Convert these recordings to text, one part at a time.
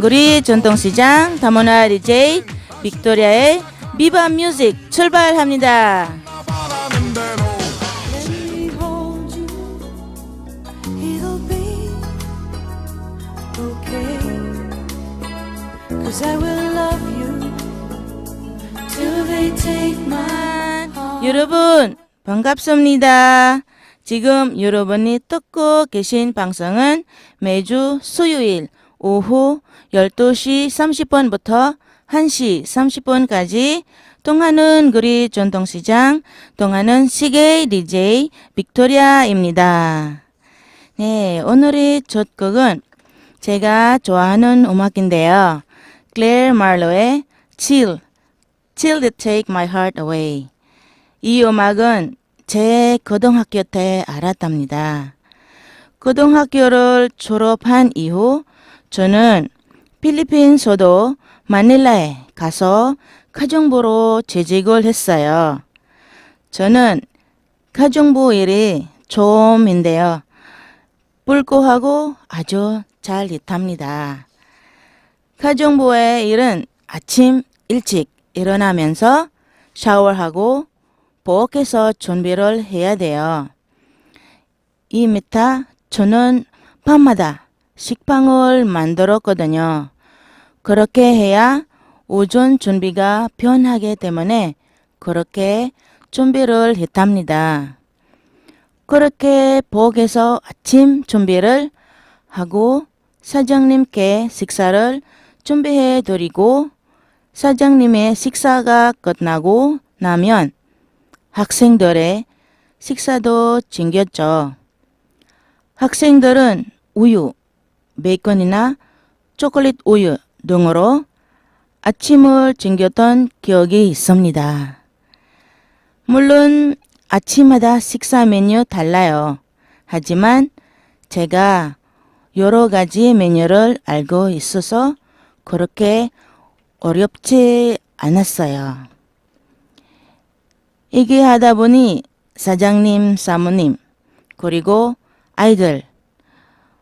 구리 전통시장 다모나 DJ 빅토리아의 비바 뮤직 출발합니다. 여러분 반갑습니다. 지금 여러분이 듣고 계신 방송은 매주 수요일 오후 12시 30분부터 1시 30분까지 통하는 구리 전통시장 통하는 시계 DJ 빅토리아입니다. 네, 오늘의 첫 곡은 제가 좋아하는 음악인데요. 클레어 말로의 Chill, Chill That Take My Heart Away. 이 음악은 제 고등학교 때 알았답니다. 고등학교를 졸업한 이후 저는 필리핀 소도 마닐라에 가서 가정부로 재직을 했어요. 저는 가정부 일이 처음인데요. 불구하고 아주 잘 일합니다. 가정부의 일은 아침 일찍 일어나면서 샤워하고 부엌에서 준비를 해야 돼요. 이 밑에 저는 밤마다 식빵을 만들었거든요. 그렇게 해야 오전 준비가 편하기 때문에 그렇게 준비를 했답니다. 그렇게 부엌에서 아침 준비를 하고 사장님께 식사를 준비해 드리고 사장님의 식사가 끝나고 나면 학생들의 식사도 챙겼죠. 학생들은 우유, 베이컨이나 초콜릿 우유 등으로 아침을 챙겼던 기억이 있습니다. 물론 아침마다 식사 메뉴 달라요. 하지만 제가 여러 가지 메뉴를 알고 있어서 그렇게 어렵지 않았어요. 얘기하다 보니 사장님, 사모님, 그리고 아이들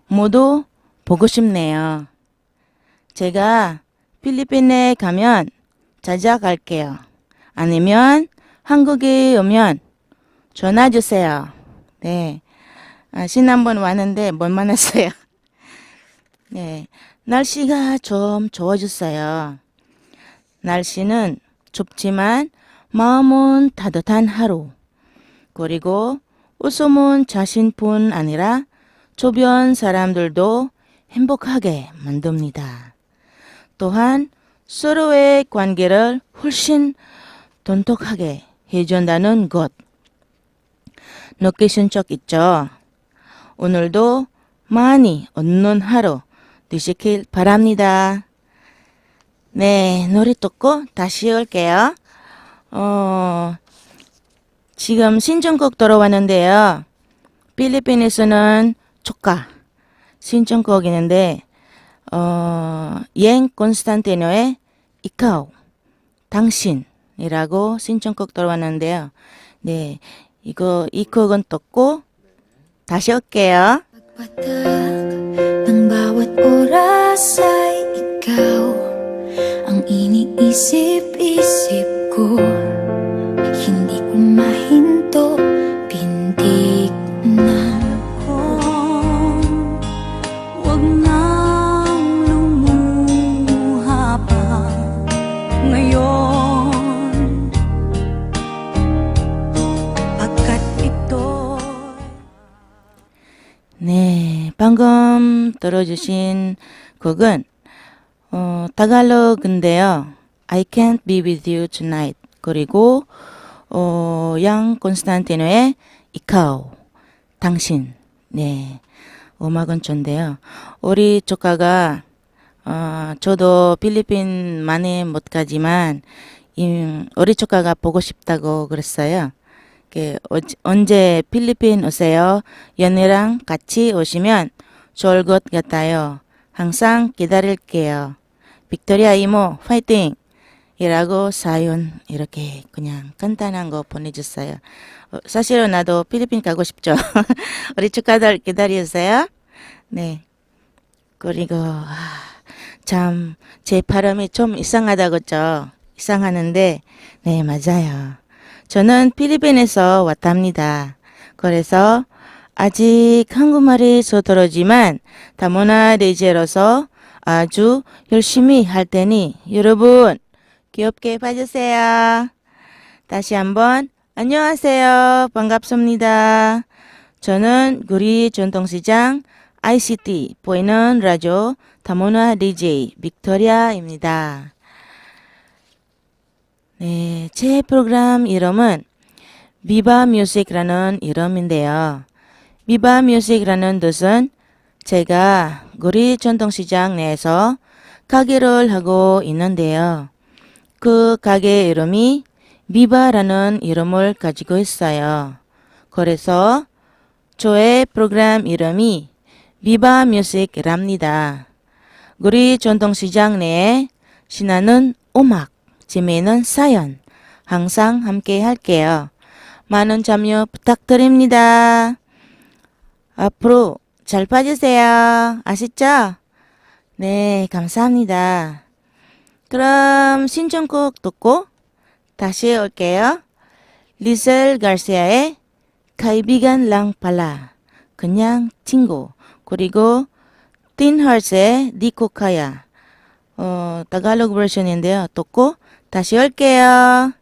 모두 보고 싶네요. 제가 필리핀에 가면 찾아갈게요. 아니면 한국에 오면 전화 주세요. 네. 아, 지난번 왔는데 못 만났어요. 네. 날씨가 좀 좋아졌어요. 날씨는 춥지만 마음은 따뜻한 하루. 그리고 웃음은 자신뿐 아니라 주변 사람들도 행복하게 만듭니다. 또한 서로의 관계를 훨씬 돈독하게 해준다는 것. 느끼신 적 있죠? 오늘도 많이 웃는 하루 되시길 바랍니다. 네, 노래 듣고 다시 올게요. 어, 지금 신청곡 들어왔는데요. 필리핀에서는 조카 신청곡이는데, 어, 옌 콘스탄티노의 이카오, 당신이라고 신청곡 들어왔는데요. 네, 이거, 이 곡은 듣고 다시 올게요. Iniisip-isip ko 방금 들어주신 곡은 어, 타갈로그인데요. I can't be with you tonight. 그리고 어, 양 콘스탄티노의 이카오, 당신. 네, 음악은 좋은데요. 우리 조카가 어, 저도 필리핀 많이 못 가지만 이, 우리 조카가 보고 싶다고 그랬어요. 그 어- 언제 필리핀 오세요? 연애랑 같이 오시면 좋을 것 같아요. 항상 기다릴게요. 빅토리아 이모 파이팅! 이라고 사연 이렇게 그냥 간단한 거 보내줬어요. 어, 사실은 나도 필리핀 가고 싶죠. 우리 축하들 기다리세요. 네. 그리고 아, 참, 제 발음이 좀 이상하다 그죠? 이상하는데, 네, 맞아요. 저는 필리핀에서 왔답니다. 그래서 아직 한국말이 서투르지만 다문화 레이제로서 아주 열심히 할 테니 여러분 귀엽게 봐주세요. 다시 한번 안녕하세요. 반갑습니다. 저는 구리 전통시장 ICT 보이는 라디오 다문화 DJ 빅토리아입니다. 네, 제 프로그램 이름은 비바 뮤직이라는 이름인데요. 비바 뮤직이라는 뜻은 제가 구리 전통시장 내에서 가게를 하고 있는데요. 그 가게 이름이 비바라는 이름을 가지고 있어요. 그래서 저의 프로그램 이름이 비바 뮤직이랍니다. 우리 전통시장 내에 신나는 음악, 재미있는 사연 항상 함께 할게요. 많은 참여 부탁드립니다. 앞으로 잘 봐주세요. 아시죠? 네, 감사합니다. 그럼 신청곡 듣고 다시 올게요. 리셀 가르시아의 카이비간 랑팔라 그냥 친구 그리고 틴하츠의 니코카야 어, tagalog version인데요. 듣고 다시 올게요.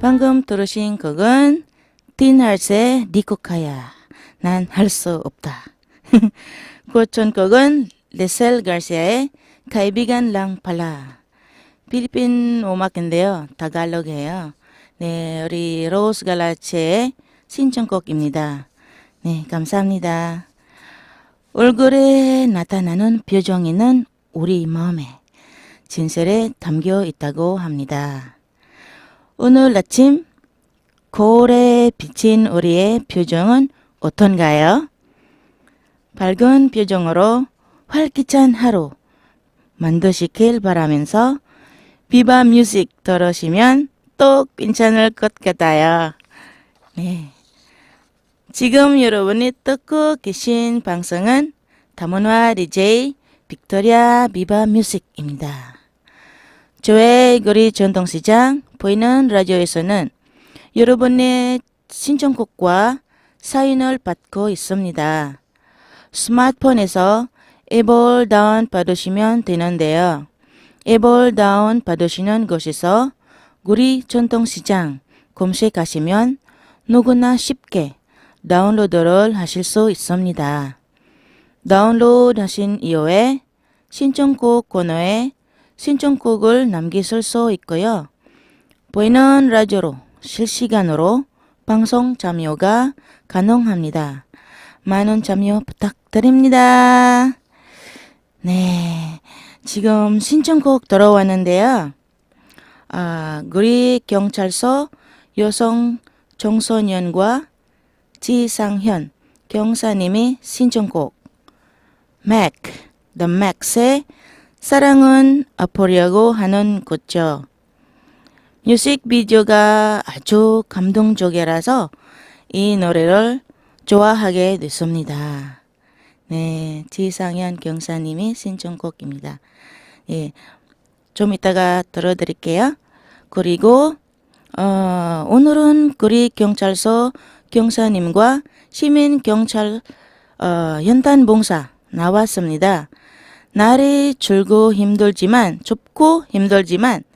방금 들으신 곡은 틴하츠의 니코카야 난 할 수 없다. 고전 곡은 레셀 가르시아의 카이비간 랑팔라 필리핀 음악인데요. 다갈로그예요. 네, 우리 로스 갈라체의 신청곡입니다. 네, 감사합니다. 얼굴에 나타나는 표정에는 우리 마음에 진실에 담겨 있다고 합니다. 오늘 아침 거울에 비친 우리의 표정은 어떤가요? 밝은 표정으로 활기찬 하루 만드시길 바라면서 비바 뮤직 들으시면 또 괜찮을 것 같아요. 네. 지금 여러분이 듣고 계신 방송은 다문화 DJ 빅토리아 비바 뮤직입니다. 저의 거리 전통시장 보이는 라디오에서는 여러분의 신청곡과 사인을 받고 있습니다. 스마트폰에서 앱을 다운 받으시면 되는데요. 앱을 다운 받으시는 곳에서 구리 전통시장 검색하시면 누구나 쉽게 다운로드를 하실 수 있습니다. 다운로드 하신 이후에 신청곡 코너에 신청곡을 남기실 수 있고요. 보이는 라디오로 실시간으로 방송 참여가 가능합니다. 많은 참여 부탁드립니다. 네, 지금 신청곡 들어왔는데요. 아, 구리 경찰서 여성 청소년과 지상현 경사님이 신청곡 맥, The Max의 사랑은 아프려고 하는 거죠. 뮤직비디오가 아주 감동적이라서 이 노래를 좋아하게 됐습니다. 네, 지상현 경사님이 신청곡입니다. 예, 좀 이따가 들어드릴게요. 그리고 어, 오늘은 구리 경찰서 경사님과 시민 경찰 어, 연탄 봉사 나왔습니다. 날이 줄고 힘들지만 춥고 힘들지만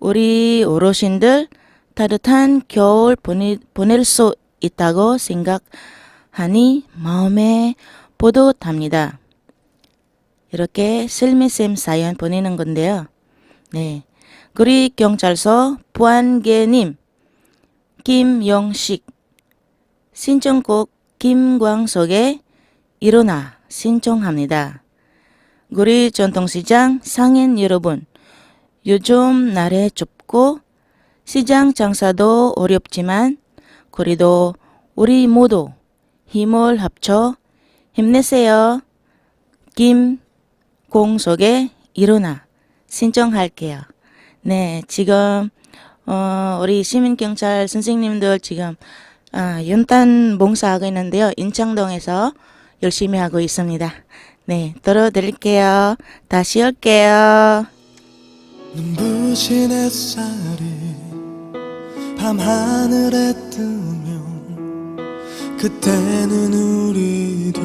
우리 어르신들 따뜻한 겨울 보내, 보낼 수 있다고 생각하니 마음에 뿌듯합니다. 이렇게 슬미쌤 사연 보내는 건데요. 네. 구리 경찰서 부안계님, 김영식, 신청곡 김광석의 일어나 신청합니다. 우리 전통시장 상인 여러분, 요즘 날에 춥고 시장 장사도 어렵지만 그래도 우리 모두 힘을 합쳐 힘내세요. 김공석의 일어나 신청할게요. 네, 지금 어, 우리 시민경찰 선생님들 지금 아, 연탄 봉사하고 있는데요. 인창동에서 열심히 하고 있습니다. 네, 들어드릴게요. 다시 올게요. 눈부신 햇살이 밤하늘에 뜨면 그때는 우리들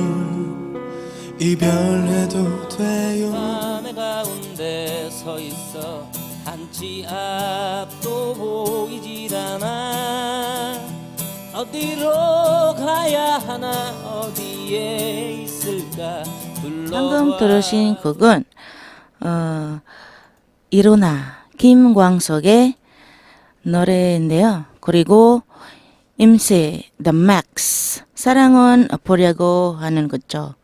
이별해도 돼요. 밤의 가운데 서 있어 한치 앞도 보이질 않아. 어디로 가야 하나 어디에 있을까 방금 들으신 곡은 어, 일어나 김광석의 노래인데요. 그리고 임세 The Max 사랑은 보려고 하는 거죠.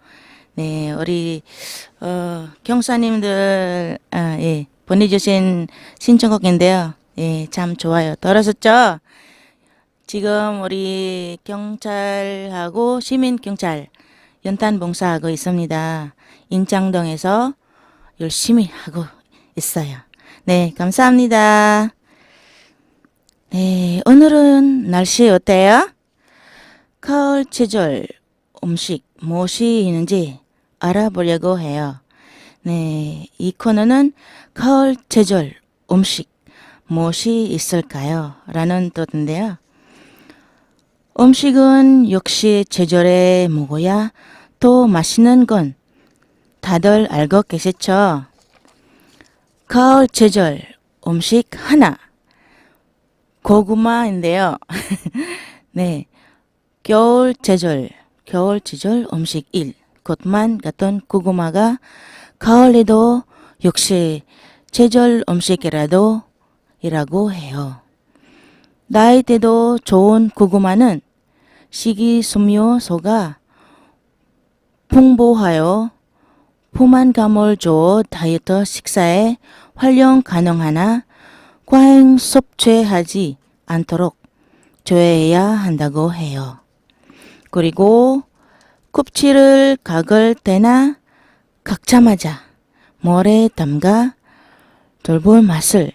네, 우리 어, 경사님들 아, 예, 보내주신 신청곡인데요. 예, 참 좋아요. 들었었죠? 지금 우리 경찰하고 시민 경찰 연탄 봉사하고 있습니다. 인창동에서 열심히 하고 있어요. 네, 감사합니다. 네, 오늘은 날씨 어때요? 가을 계절 음식 무엇이 있는지 알아보려고 해요. 네, 이 코너는 가을 계절 음식 무엇이 있을까요? 라는 뜻인데요. 음식은 역시 제절에 먹어야 더 맛있는 건 다들 알고 계시죠? 가을 제절 음식 하나 고구마인데요. 네, 겨울 제절 겨울 제절 음식 1 것만 같은 고구마가 가을에도 역시 제절 음식이라도 이라고 해요. 나이 때도 좋은 고구마는 식이섬유소가 풍부하여 포만감을 줘 다이어트 식사에 활용 가능하나 과잉 섭취하지 않도록 조회해야 한다고 해요. 그리고 껍질을 각을 때나 각자마자 물에 담가 돌볼 맛을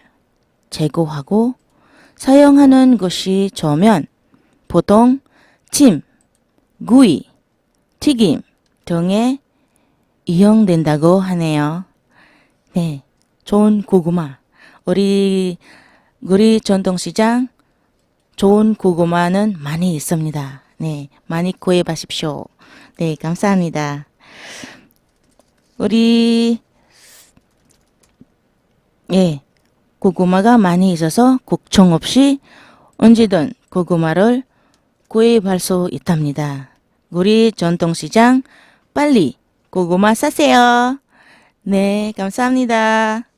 제거하고 사용하는 것이 좋으면 보통 찜, 구이, 튀김 등에 이용된다고 하네요. 네, 좋은 고구마. 우리 우리 전통시장 좋은 고구마는 많이 있습니다. 네, 많이 구해 봐십시오. 네, 감사합니다. 우리 예, 고구마가 많이 있어서 걱정 없이 언제든 고구마를 구입할 수 있답니다. 우리 전통시장 빨리 고구마 사세요. 네, 감사합니다.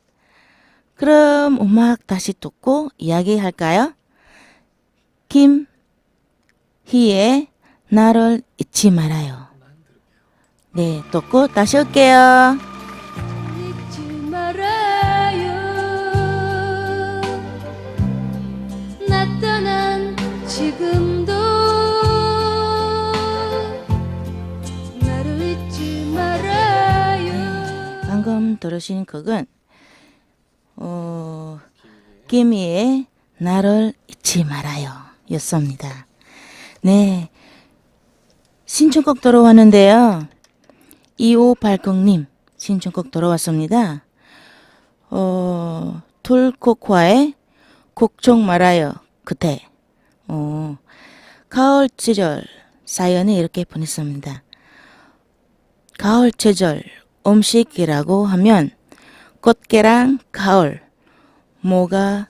그럼 음악 다시 듣고 이야기할까요? 김희의 나를 잊지 말아요. 네, 듣고 다시 올게요. 들으신 곡은 어, 김희의 나를 잊지 말아요 였습니다. 네. 신청곡 들어왔는데요. 2580님 신청곡 들어왔습니다. 어, 툴코코아의 걱정 말아요 그때 어, 가을 시절 사연이 이렇게 보냈습니다. 가을 제절 음식이라고 하면 꽃게랑 가을 뭐가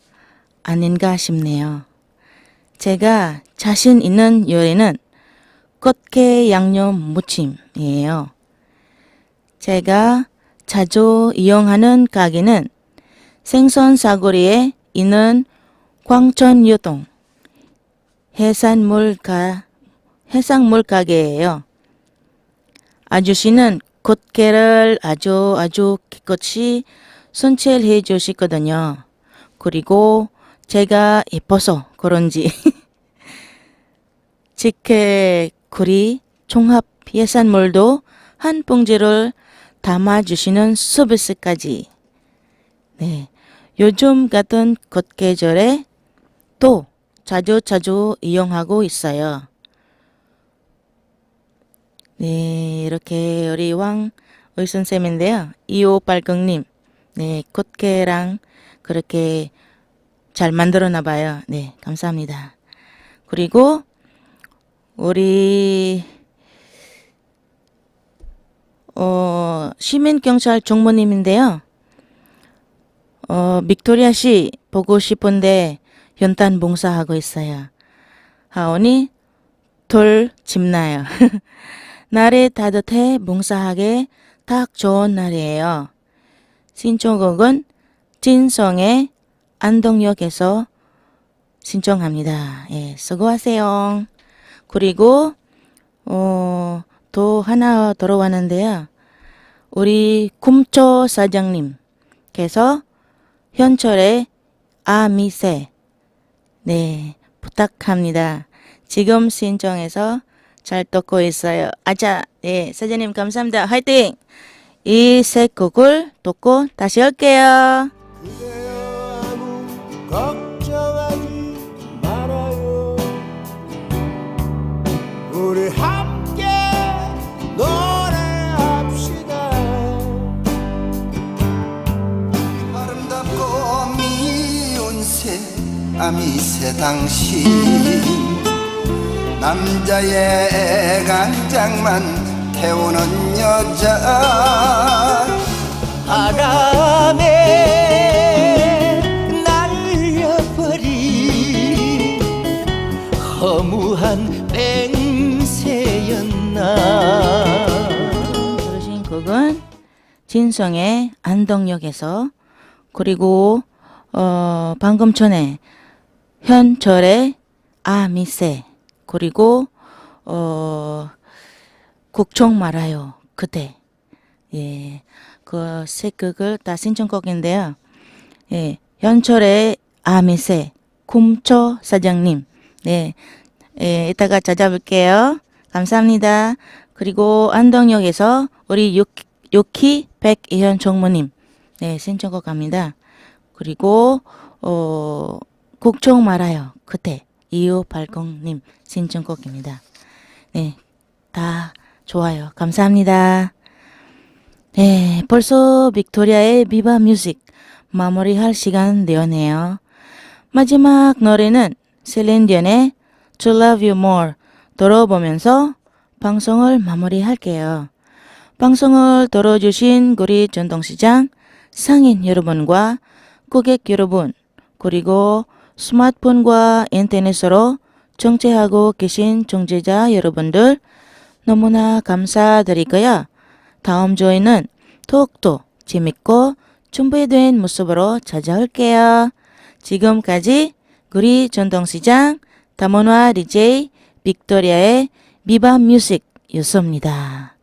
아닌가 싶네요. 제가 자신 있는 요리는 꽃게 양념 무침이에요. 제가 자주 이용하는 가게는 생선 사거리에 있는 광천유동 해산물 가 해산물 가게예요. 아저씨는 콧개를 아주 아주 깨끗이 손질해 주시거든요. 그리고 제가 예뻐서 그런지 직회 구리 종합 예산물도 한 봉지를 담아주시는 서비스까지. 네. 요즘 같은 겉계절에 또 자주 자주 이용하고 있어요. 네, 이렇게 우리 왕 의선쌤인데요. 이오팔경님, 네, 겉개랑 그렇게 잘 만들었나 봐요. 네, 감사합니다. 그리고 우리 어, 시민경찰 종무님인데요. 어, 빅토리아 씨 보고 싶은데 연탄 봉사하고 있어요. 하오니 돌 집나요. 날이 따뜻해 봉사하게 딱 좋은 날이에요. 신청곡은 진성의 안동역에서 신청합니다. 예, 수고하세요. 그리고 어, 또 하나 들어왔는데요. 우리 쿰초 사장님께서 현철의 아미세 네 부탁합니다. 지금 신청해서 잘 듣고 있어요. 아자 네 사장님 감사합니다. 화이팅! 이 새 곡을 듣고 다시 올게요. 그대여 아무 걱정하지 말아요 우리 함께 노래합시다 아름답고 미운 새 아미새 당신 남자의 애간장만 태우는 여자. 아감에 날려버린 허무한 맹세였나. 들으신 곡은 진성의 안동역에서 그리고 어 방금 전에 현철의 아미세 그리고 어 국총 말아요. 그대 예 그 세 곡을 다 신청곡인데요. 예. 현철의 아미세 쿰초 사장님. 네 예, 이따가 찾아볼게요. 감사합니다. 그리고 안동역에서 우리 육, 유키 백이현 총무님. 네 신청곡 갑니다. 그리고 어 국총 말아요. 그때 이오팔공님 신청곡입니다. 네 다 좋아요. 감사합니다. 네 벌써 빅토리아의 비바 뮤직 마무리할 시간 되었네요. 마지막 노래는 셀린디언의 To Love You More 들어보면서 방송을 마무리할게요. 방송을 들어주신 우리 전동시장 상인 여러분과 고객 여러분 그리고 스마트폰과 인터넷으로 정체하고 계신 정제자 여러분들 너무나 감사드리고요. 다음 주에는 더욱더 재밌고 준비된 모습으로 찾아올게요. 지금까지 우리 전동시장 담원화 DJ 빅토리아의 미바 뮤직이었습니다.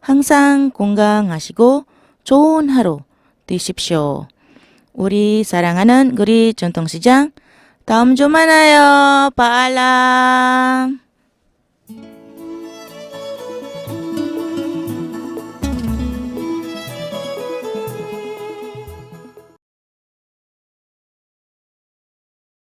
항상 건강하시고 좋은 하루 되십시오. 우리 사랑하는 우리 전통시장 다음 주 만나요. 바람.